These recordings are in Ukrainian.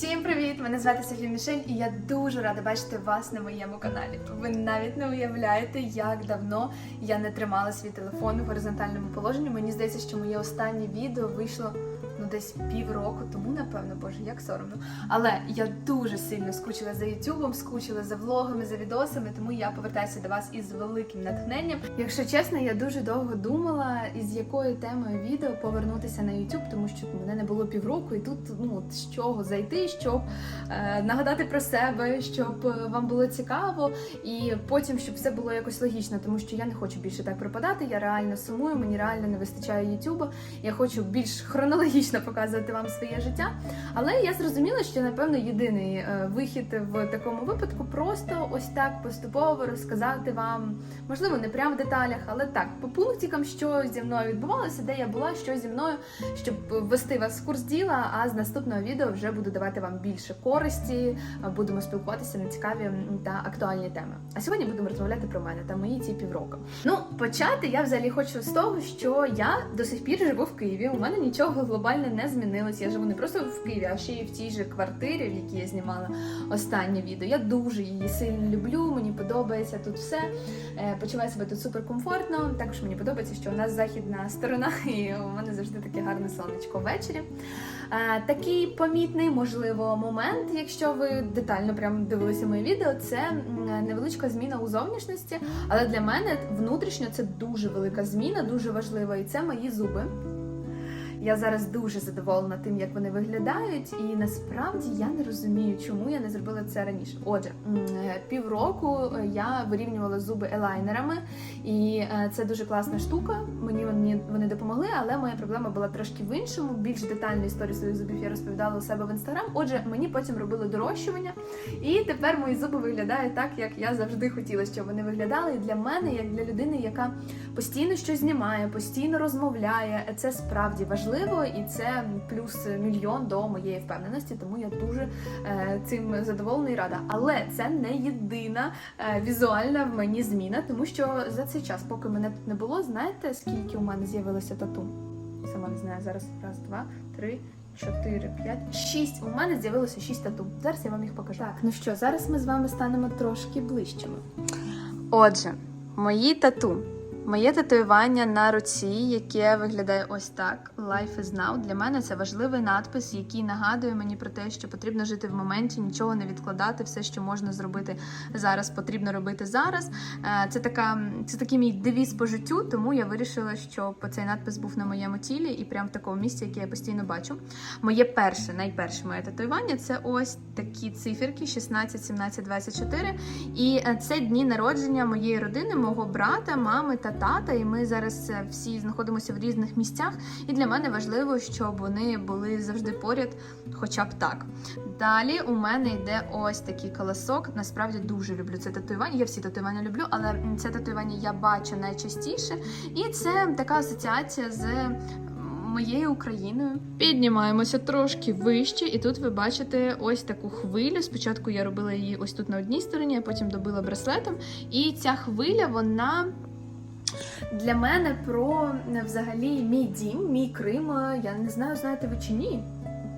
Всім привіт! Мене звати Софія Мішень, і я дуже рада бачити вас на моєму каналі. Ви навіть не уявляєте, як давно я не тримала свій телефон у горизонтальному положенні. Мені здається, що моє останнє відео вийшло ну десь півроку тому, напевно, боже, як соромно. Але я дуже сильно скучила за Ютубом, скучила за влогами, за відосами, тому я повертаюся до вас із великим натхненням. Якщо чесно, я дуже довго думала, із якою темою відео повернутися на YouTube, тому що мене не було півроку, і тут ну з чого зайти, щоб е, нагадати про себе, щоб е, вам було цікаво, і потім щоб все було якось логічно, тому що я не хочу більше так пропадати. Я реально сумую, мені реально не вистачає YouTube. Я хочу більш хронологічно показувати вам своє життя. Але я зрозуміла, що напевно єдиний е, вихід в такому випадку просто ось так поступово розказати вам, можливо, не прямо в деталях, але так, по пунктикам, що зі мною відбувалося, де я була, що зі мною, щоб ввести вас в курс діла. А з наступного відео вже буду давати вам більше користі, е, будемо спілкуватися на цікаві та актуальні теми. А сьогодні будемо розмовляти про мене та мої ці півроку. Ну, почати я взагалі хочу з того, що я до сих пір живу в Києві. У мене нічого глобально не змінилось. Я живу не просто в Києві, а ще й в тій же квартирі, в якій я знімала останнє відео. Я дуже її сильно люблю. Мені подобається тут все. Е, Почуваю себе тут суперкомфортно. Також мені подобається, що у нас західна сторона, і у мене завжди таке гарне сонечко ввечері. Е, Такий помітний, можливо, момент, якщо ви детально прям дивилися моє відео, це невеличка зміна у зовнішності. Але для мене внутрішньо це дуже велика зміна, дуже важлива, і це мої зуби. Я зараз дуже задоволена тим, як вони виглядають, і насправді я не розумію, чому я не зробила це раніше. Отже, е, півроку е, я вирівнювала зуби елайнерами, і е, це дуже класна штука. Мені вони, вони допомогли, але моя проблема була трошки в іншому. Більш детальну історію своїх зубів я розповідала у себе в інстаграм. Отже, мені потім робили дорощування, і тепер мої зуби виглядають так, як я завжди хотіла, щоб вони виглядали. І для мене, як для людини, яка постійно щось знімає, постійно розмовляє, це справді важливо, і це плюс мільйон до моєї впевненості. Тому я дуже е, цим задоволена і рада. Але це не єдина е, візуальна в мені зміна, тому що за цей час, поки мене тут не було, знаєте, скільки у мене з'явилося тату? Сама не знаю зараз. Раз, два, три. Чотири, п'ять, шість. У мене з'явилося шість тату. Зараз я вам їх покажу. Так, ну що, зараз ми з вами станемо трошки ближчими. Отже, мої тату. Моє татуювання на руці, яке виглядає ось так: Life is now. Для мене це важливий надпис, який нагадує мені про те, що потрібно жити в моменті, нічого не відкладати. Все, що можна зробити зараз, потрібно робити зараз. Е, Це така, це такий мій девіз по життю, тому я вирішила, щоб цей надпис був на моєму тілі і прямо в такому місці, яке я постійно бачу. Моє перше, найперше моє татуювання це ось такі циферки: 16, 17, 24. І е, це дні народження моєї родини, мого брата, мами та тата. І ми зараз е, всі знаходимося в різних місцях. І для мене важливо, щоб вони були завжди поряд, хоча б так. Далі у мене йде ось такий колосок. Насправді дуже люблю це татуювання. Я всі татуювання люблю, але це татуювання я бачу найчастіше. І це така асоціація з моєю Україною. Піднімаємося трошки вище, і тут ви бачите ось таку хвилю. Спочатку я робила її ось тут на одній стороні, а потім добила браслетом. І ця хвиля, вона. Для мене про е, взагалі мій дім, мій Крим. е, Я не знаю, знаєте ви чи ні.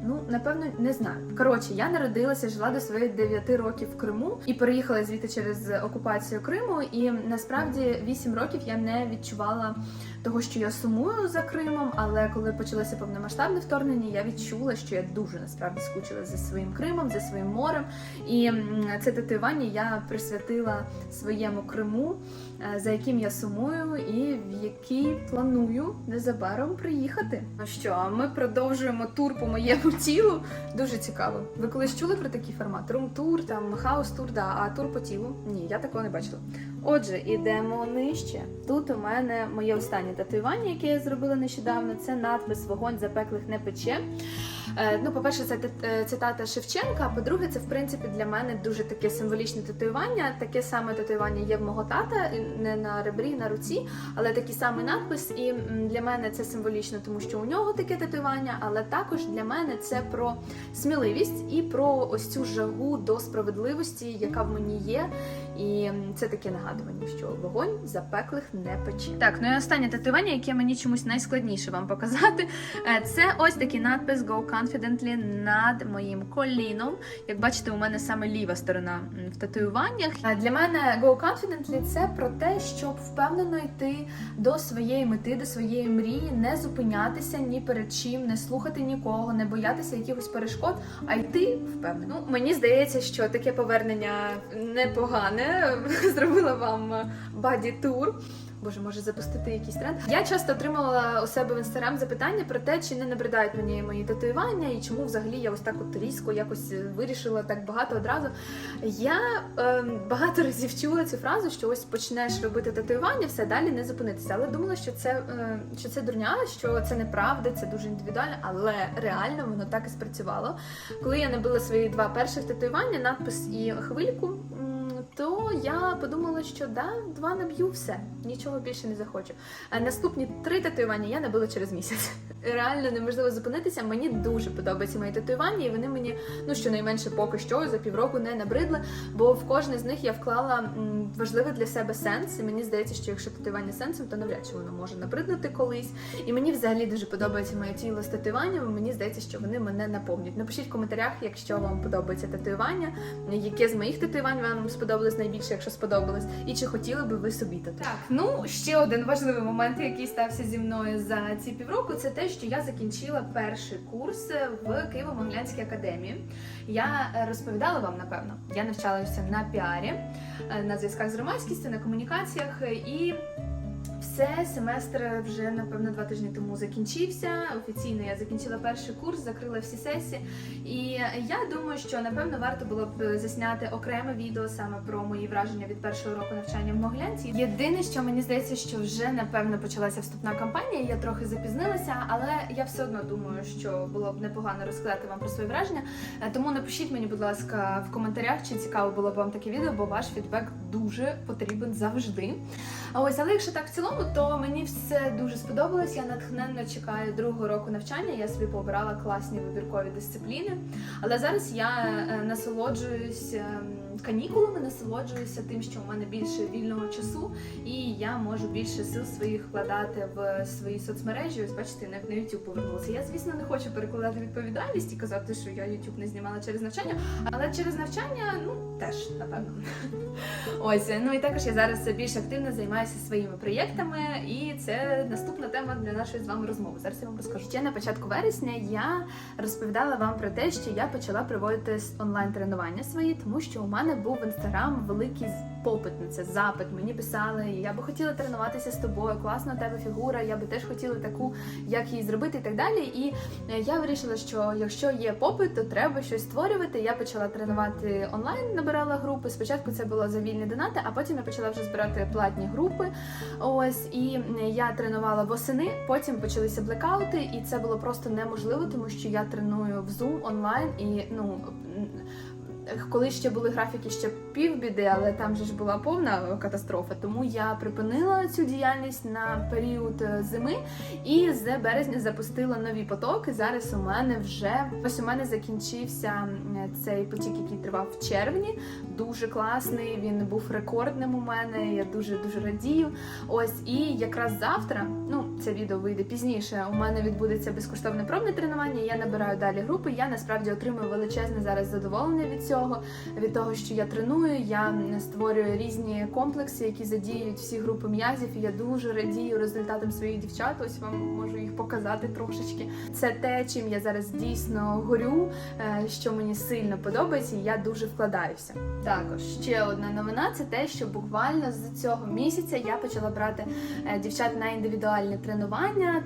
Ну, напевно, не знаю. Коротше, я народилася, жила до своїх 9 років в Криму і переїхала звідти через окупацію Криму. І насправді 8 років я не відчувала того, що я сумую за Кримом. Але коли почалося повномасштабне вторгнення, я відчула, що я дуже насправді скучила за своїм Кримом, за своїм морем. І це татуювання я присвятила своєму Криму, е, за яким я сумую, і в який планую незабаром приїхати. Ну що, ми продовжуємо тур по моєму тілу. Дуже цікаво. Ви колись чули про такий формат? Рум-тур, там хаус-тур, да, а тур по тілу? Ні, я такого не бачила. Отже, ідемо нижче. Тут у мене моє останнє татуювання, яке я зробила нещодавно. Це надпис Вогонь запеклих не пече. Е, Ну, по-перше, це е, цитата Шевченка. А по-друге, це в принципі для мене дуже таке символічне татуювання. Таке саме татуювання є в мого тата, не на ребрі, на руці, але такий самий надпис. І для мене це символічно, тому що у нього таке татуювання, але також для мене це про сміливість і про ось цю жагу до справедливості, яка в мені є. І це таке нагадування. Нагадуванням, що вогонь запеклих не пече. Так, ну і останнє татуювання, яке мені чомусь найскладніше вам показати. е, Це ось такий надпис Go Confidently над моїм коліном. Як бачите, у мене саме ліва сторона в татуюваннях. Е, Для мене Go Confidently це про те, щоб впевнено йти до своєї мети, до своєї мрії, не зупинятися ні перед чим, не слухати нікого, не боятися якихось перешкод, а йти впевнено. Ну, мені здається, що таке повернення непогане. Зробила вам баді тур. Боже, може запустити якийсь тренд. Я часто отримувала у себе в інстаграм запитання про те, чи не набридають мені мої татуювання, і чому взагалі я ось так от різко якось вирішила так багато одразу. Я е, багато разів чула цю фразу, що ось почнеш робити татуювання, все далі не зупинитися. Але думала, що це, е, що це дурня, що це неправда, це дуже індивідуально, але реально воно так і спрацювало. Коли я набила свої два перших татуювання, надпис і хвильку. То я подумала, що да, два наб'ю все, нічого більше не захочу. А наступні три татуювання я набила через місяць. Реально неможливо зупинитися. Мені дуже подобаються мої татуювання, і вони мені ну щонайменше поки що за півроку не набридли. Бо в кожне з них я вклала важливий для себе сенс. І мені здається, що якщо татуювання сенсом, то навряд чи воно може набриднути колись. І мені взагалі дуже подобається моє тіло з татуюваннями. Мені здається, що вони мене наповнюють. Напишіть в коментарях, якщо вам подобається татуювання, яке з моїх татуювань вам сподобалось найбільше, якщо сподобалось, і чи хотіли би ви собі тату. Так, ну ще один важливий момент, який стався зі мною за ці півроку, це те, що я закінчила перший курс в Києво-Могилянській академії. Я розповідала вам, напевно, я навчалася на піарі, е, на зв'язках з громадськістю, на комунікаціях е, і. Все, семестр вже напевно два тижні тому закінчився. Офіційно я закінчила перший курс, закрила всі сесії. І я думаю, що напевно варто було б засняти окреме відео саме про мої враження від першого року навчання в Моглянці. Єдине, що мені здається, що вже напевно почалася вступна кампанія. Я трохи запізнилася, але я все одно думаю, що було б непогано розказати вам про свої враження. Е, Тому напишіть мені, будь ласка, в коментарях, чи цікаво було б вам таке відео, бо ваш фідбек дуже потрібен завжди. Ось, але якщо так в цілому, то мені все дуже сподобалось. Я натхненно чекаю другого року навчання. Я собі пообирала класні вибіркові дисципліни. Але зараз я е, насолоджуюсь ем, канікулами, насолоджуюся тим, що у мене більше вільного часу, і я можу більше сил своїх вкладати в свої соцмережі. Ось бачите, навіть на YouTube повернулася. Я, звісно, не хочу перекладати відповідальність і казати, що я YouTube не знімала через навчання, але через навчання, ну теж напевно. Ось, ну і також я зараз більш активно займаюся своїми проєктами, і це наступна тема для нашої з вами розмови. Зараз я вам розкажу. Ще на початку вересня я розповідала вам про те, що я почала проводити онлайн тренування свої, тому що у мене був в інстаграм великий попит на це запит. Мені писали, я би хотіла тренуватися з тобою, класна у тебе фігура, я би теж хотіла таку, як її зробити, і так далі. І е, я вирішила, що якщо є попит, то треба щось створювати. Я почала тренувати онлайн, набирала групи. Спочатку це було за вільні донати, а потім я почала вже збирати платні групи. Ось і я тренувала восени. Потім почалися блекаути, і це було просто неможливо, тому що я треную в Zoom онлайн і ну. Коли ще були графіки ще півбіди, але там же ж була повна катастрофа, тому я припинила цю діяльність на період е, зими і з березня запустила нові потоки. Зараз у мене вже ось у мене закінчився цей потік, який тривав в червні. Дуже класний. Він був рекордним у мене. Я дуже дуже радію. Ось і якраз завтра, ну це відео вийде пізніше. У мене відбудеться безкоштовне пробне тренування. Я набираю далі групи. Я насправді отримую величезне зараз задоволення від цього, від того, що я треную. Я створюю різні комплекси, які задіють всі групи м'язів. І я дуже радію результатам своїх дівчат. Ось вам можу їх показати трошечки. Це те, чим я зараз дійсно горю, е, що мені сильно подобається, і я дуже вкладаюся. Також ще одна новина це те, що буквально з цього місяця я почала брати е, дівчат на індивідуальне тренування,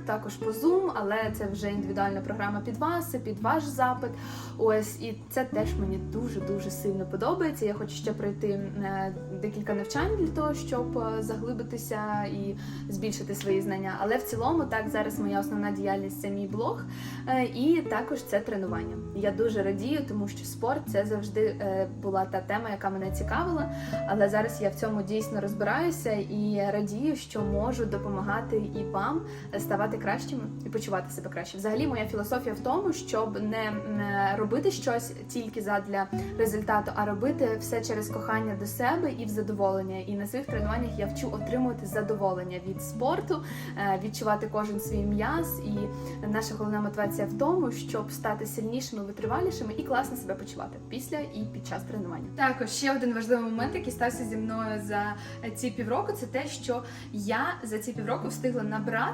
також по Zoom, але це вже індивідуальна програма під вас, під ваш запит. Ось і це теж мені дуже дуже сильно подобається. Я хочу ще пройти е, декілька навчань для того, щоб е, заглибитися і збільшити свої знання. Але в цілому, так зараз моя основна діяльність це мій блог, е, і також це тренування. Я дуже радію, тому що спорт це завжди була та тема, яка мене цікавила. Але зараз я в цьому дійсно розбираюся і радію, що можу допомагати і вам. Вам ставати кращими і почувати себе краще. Взагалі, моя філософія в тому, щоб не робити щось тільки задля результату, а робити все через кохання до себе і в задоволення. І на своїх тренуваннях я вчу отримувати задоволення від спорту, е, відчувати кожен свій м'яз. І наша головна мотивація в тому, щоб стати сильнішими, витривалішими і класно себе почувати після і під час тренування. Також ще один важливий момент, який стався зі мною за ці півроку, це те, що я за ці півроку встигла набрати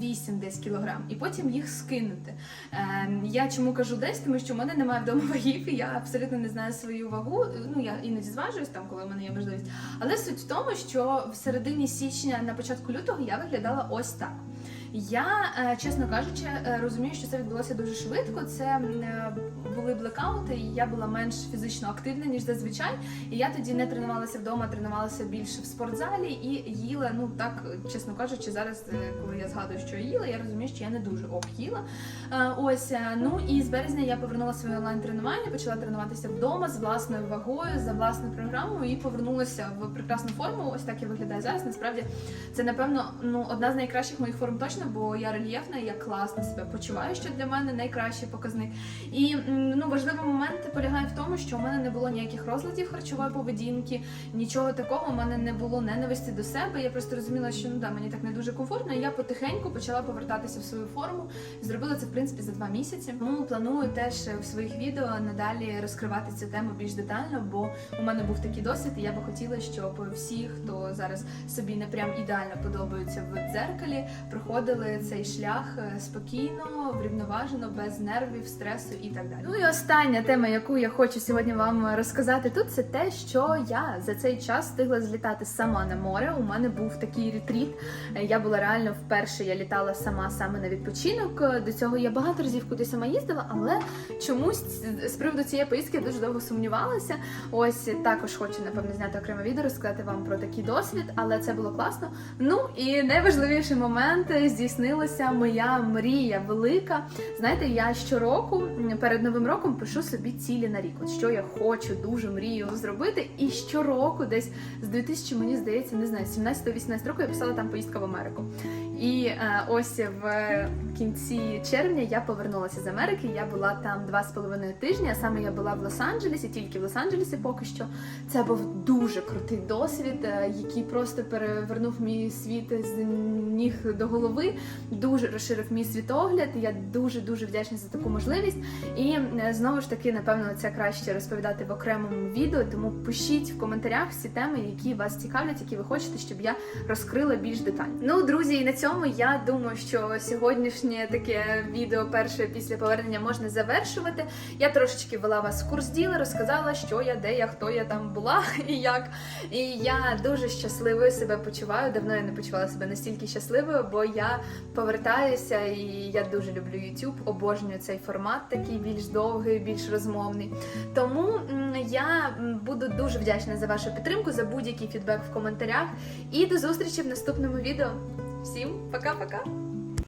8 десь кілограм і потім їх скинути. Е, я чому кажу десь, тому що в мене немає вдома вагів, і я абсолютно не знаю свою вагу. Ну я іноді зважуюсь там, коли в мене є можливість. Але суть в тому, що в середині січня, на початку лютого, я виглядала ось так. Я, е, чесно кажучи, е, розумію, що це відбулося дуже швидко. Це е, були блекаути, і я була менш фізично активна ніж зазвичай. І я тоді не тренувалася вдома, тренувалася більше в спортзалі і їла. Ну так, чесно кажучи, зараз, коли я згадую, що я їла, я розумію, що я не дуже ок їла. Ось ну і з березня я повернула своє онлайн тренування, почала тренуватися вдома з власною вагою, за власною програмою і повернулася в прекрасну форму. Ось так я виглядаю зараз. Насправді це напевно ну одна з найкращих моїх форм точно, бо я рельєфна, я класно себе почуваю, що для мене найкращий показник. І ну важливий момент полягає в тому, що у мене не було ніяких розладів харчової поведінки, нічого такого. У мене не було ненависті до себе. Я просто розуміла, що ну да, мені так не дуже комфортно. І я потихеньку почала повертатися в свою форму. Зробила це в принципі за два місяці. Тому планую теж в своїх відео надалі розкривати цю тему більш детально, бо у мене був такий досвід, і я би хотіла, щоб всі, хто зараз собі не прям ідеально подобаються в дзеркалі, проходили цей шлях е, спокійно, врівноважено, без нервів, стресу і так далі. Ну і остання тема, яку я хочу сьогодні вам розказати тут, це те, що я за цей час встигла злітати сама на море. У мене був такий ретріт. Я була реально вперше, я літала сама саме на відпочинок. До цього я багато разів куди сама їздила, але чомусь з приводу цієї поїздки я дуже довго сумнівалася. Ось також хочу напевно зняти окреме відео, розказати вам про такий досвід, але це було класно. Ну і найважливіший момент е, здійснилася моя мрія велика. Знаєте, я щороку перед новим роком пишу собі цілі на рік. От що я хочу, дуже мрію зробити. І щороку, десь з 2000, мені здається, не знаю, 17-18 року я писала там поїздка в Америку. І е, ось в кінці червня я повернулася з Америки. Я була там два з половиною тижні. А саме я була в Лос-Анджелесі, тільки в Лос-Анджелесі поки що. Це був дуже крутий досвід, е, який просто перевернув мій світ з ніг до голови, дуже розширив мій світогляд. Я дуже дуже вдячна за таку можливість. І е, знову ж таки, напевно, це краще розповідати в окремому відео. Тому пишіть в коментарях всі теми, які вас цікавлять, які ви хочете, щоб я розкрила більш детально. Ну, друзі, і на цьому я думаю, що сьогоднішнє таке відео перше після повернення можна завершувати. Я трошечки вела вас в курс діла, розказала, що я, де я, хто я там була і як. І я дуже щасливою себе почуваю. Давно я не почувала себе настільки щасливою, бо я повертаюся і я дуже люблю YouTube, обожнюю цей формат, такий більш довгий, більш розмовний. Тому я буду дуже вдячна за вашу підтримку, за будь-який фідбек в коментарях. І до зустрічі в наступному відео. Всім пока-пока!